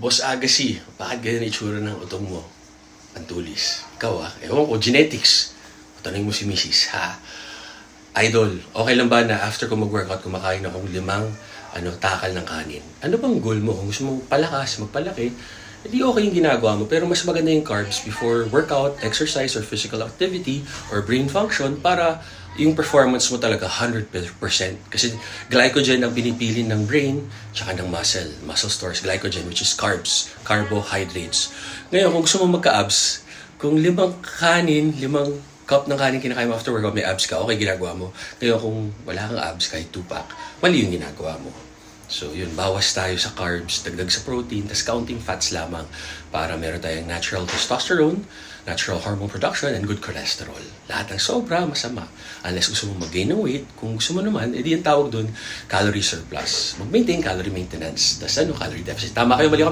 Boss Agassi, bakit ganyan itsura ng utong mo? Antulis. Ikaw ah, ewan ko, genetics. Tanong mo si Mrs. Ha? Idol, okay lang ba na after ko mag-workout, kumakain akong limang ano, takal ng kanin? Ano bang goal mo? Kung gusto mong palakas, magpalaki, hindi okay yung ginagawa mo. Pero mas maganda yung carbs before workout, exercise, or physical activity, or brain function para yung performance mo talaga 100%. Kasi glycogen ang pinipili ng brain tsaka ng muscle. Muscle stores glycogen which is carbs, carbohydrates. Ngayon, kung gusto mo magka-abs, kung limang kanin, limang cup ng kanin kinakain mo after workout, may abs ka, okay, ginagawa mo. Ngayon, kung wala kang abs, kahit two-pack, mali yung ginagawa mo. So, yun, bawas tayo sa carbs, dagdag sa protein, tas counting fats lamang para meron tayong natural testosterone, natural hormone production, and good cholesterol. Lahat ng sobra, masama. Unless gusto mo mag-gain ng weight, kung gusto mo naman, edi yung tawag dun, calorie surplus. Mag-maintain calorie maintenance. Tas ano, calorie deficit. Tama kayo, mali ako